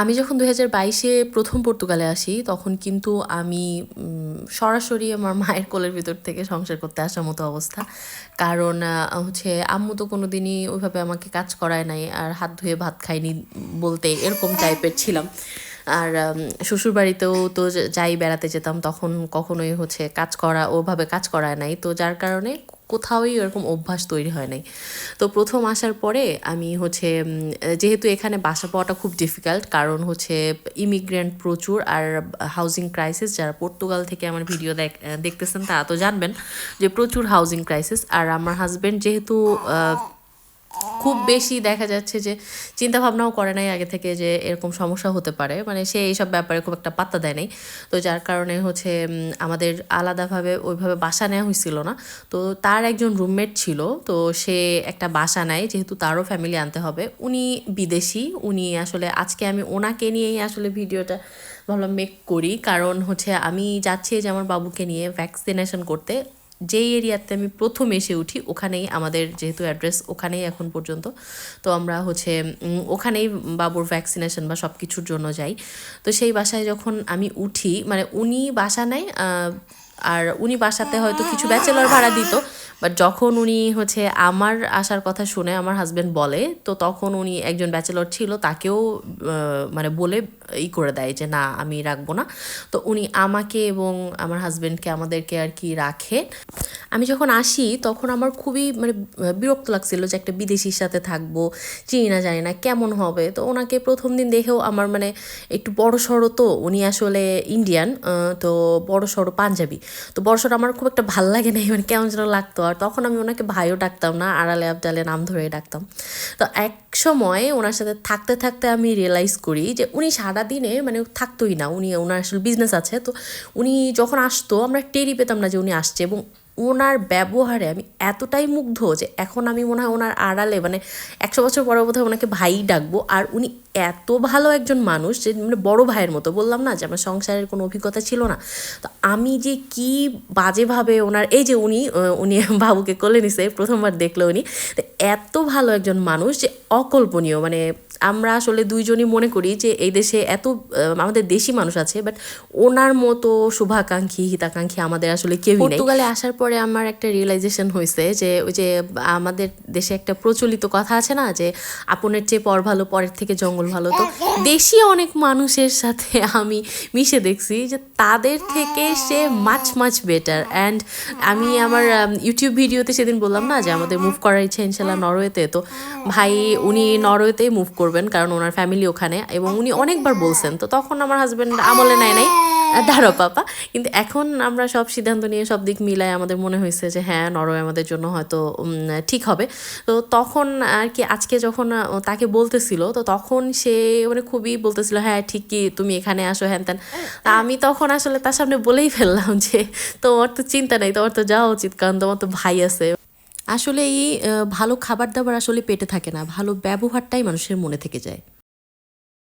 আমি যখন দুই হাজার বাইশে প্রথম পর্তুগালে আসি, তখন কিন্তু আমি সরাসরি আমার মায়ের কোলের ভিতর থেকে সংসার করতে আসার মতো অবস্থা। কারণ হচ্ছে আম্মু তো কোনো দিনই ওইভাবে আমাকে কাজ করায় নাই, আর হাত ধুয়ে ভাত খাইনি বলতে এরকম টাইপের ছিলাম। আর শ্বশুর বাড়িতেও তো যাই বেড়াতে যেতাম, তখন কখনোই হচ্ছে কাজ করা, ওভাবে কাজ করায় নাই। তো যার কারণে কোথাওই এরকম অভ্যাস তৈরি হয় নাই। তো প্রথম আসার পরে আমি হচ্ছে যেহেতু এখানে বাসা পাওয়াটা খুব ডিফিকাল্ট কারণ হচ্ছে ইমিগ্রেন্ট প্রচুর আর হাউজিং ক্রাইসিস যারা পর্তুগাল থেকে আমার ভিডিও দেখ, দেখতেছেন তারা তো জানবেন যে প্রচুর হাউজিং ক্রাইসিস আর আমার হাজব্যান্ড যেহেতু খুব বেশি দেখা যাচ্ছে যে চিন্তা ভাবনাও করে নাই আগে থেকে যে এরকম সমস্যা হতে পারে। মানে সে এইসব ব্যাপারে খুব একটা পাত্তা দেয় নাই। তো যার কারণে হচ্ছে আমাদের আলাদাভাবে ওইভাবে বাসা নেওয়া হয়েছিল না। তো তার একজন রুমমেট ছিল, তো সে একটা বাসা নেয়, যেহেতু তারও ফ্যামিলি আনতে হবে। উনি বিদেশি, উনি আসলে আজকে আমি ওনাকে নিয়েই আসলে ভিডিওটা ভাবলাম মেক করি। কারণ হচ্ছে আমি যাচ্ছি যে আমার বাবুকে নিয়ে ভ্যাকসিনেশন করতে। যেই এরিয়াতে আমি প্রথম এসে উঠি, ওখানেই আমাদের যেহেতু অ্যাড্রেস ওখানেই এখন পর্যন্ত। তো আমরা হচ্ছে ওখানেই বাবুর ভ্যাকসিনেশন বা সব কিছুর জন্য যাই। তো সেই বাসায় যখন আমি উঠি মানে উনি বাসা নেয় আর উনি বাসাতে হয়তো কিছু ব্যাচেলর ভাড়া দিত বাট যখন উনি হচ্ছে আমার আসার কথা শুনে আমার হাজব্যান্ড বলে, তো তখন উনি একজন ব্যাচেলর ছিল, তাকেও মানে বলে ই করে দেয় যে না, আমি রাখব না। তো উনি আমাকে এবং আমার হাজব্যান্ডকে আমাদেরকে আর কি রাখে। আমি যখন আসি, তখন আমার খুবই মানে বিরক্ত লাগছিল যে একটা বিদেশির সাথে থাকব, চিনি না, জানি না, কেমন হবে? তো ওনাকে প্রথম দিন দেখেও আমার মানে একটু বড় সড়ো তো, উনি আসলে ইন্ডিয়ান তো বড় সড়ো পাঞ্জাবি। তো বড় সড়ো আমার খুব একটা ভালো লাগে না মানে কেমন যেন লাগতো। আর তখন আমি ওনাকে ভাইও ডাকতাম না, আড়ালে আবডালে নাম ধরে ডাকতাম। তো এক সময় ওনার সাথে থাকতে থাকতে আমি রিয়েলাইজ করি যে উনি সারাদিনে মানে থাকতোই না, উনি, ওনার আসলে বিজনেস আছে। তো উনি যখন আসতো, আমরা টেরি পেতাম না যে উনি আসছে এবং ওনার ব্যবহারে আমি এতটাই মুগ্ধ যে এখন আমি মনে হয় ওনার আড়ালে মানে একশো বছর পরে বোধহয় ওনাকে ভাই ডাকবো। আর উনি এত ভালো একজন মানুষ যে মানে বড় ভাইয়ের মতো। বললাম না যে আমার সংসারের কোনো অভিজ্ঞতা ছিল না। তো আমি যে কি বাজেভাবে ওনার, এই যে উনি উনি বাবুকে কোলে নিছে, প্রথমবার দেখল উনি, তো এত ভালো একজন মানুষ যে অকল্পনীয় মানে আমরা আসলে দুইজনই মনে করি যে এই দেশে এত আমাদের দেশি মানুষ আছে বাট ওনার মতো শুভাকাঙ্ক্ষী, হিতাকাঙ্ক্ষী আমাদের আসলে কেউই নেই। পর্তুগালে আসার পরে আমার একটা রিয়েলাইজেশন হয়েছে যে ওই যে আমাদের দেশে একটা প্রচলিত কথা আছে না যে আপনের চেয়ে পর ভালো, পরের থেকে জঙ্গল ভালো। তো দেশি অনেক মানুষের সাথে আমি মিশে দেখছি যে তাদের থেকে সে মাছ মাছ বেটার অ্যান্ড আমি আমার ইউটিউব ভিডিওতে সেদিন বললাম না যে আমাদের মুভ করার ইচ্ছা ইনশাল্লাহ নরওয়েতে। তো ভাই, উনি নরওয়েতেই মুভ করবেন, কারণ ওনার ফ্যামিলি ওখানে এবং উনি অনেকবার বলছেন। তো তখন আমার হাজব্যান্ড আমলে নেয় নাই দাঁড়ো পাপা। কিন্তু এখন আমরা সব সিদ্ধান্ত নিয়ে সব দিক মিলায় আমাদের মনে হয়েছে যে হ্যাঁ নরওয়ে আমাদের জন্য হয়তো ঠিক হবে। তো তখন আর কি আজকে যখন তাকে বলতেছিল, তো তখন সে মানে খুবই বলতেছিল হ্যাঁ ঠিকই, তুমি এখানে আসো, হ্যান ত্যান। তা আমি তখন আসলে তার সামনে বলেই ফেললাম যে, তোমার তো চিন্তা নেই, তোমার তো যাওয়া উচিত, কারণ তোমার তো ভাই আছে। আসলে এই ভালো খাবার দাবার আসলে পেটে থাকে না, ভালো ব্যবহারটাই মানুষের মনে থেকে যায়।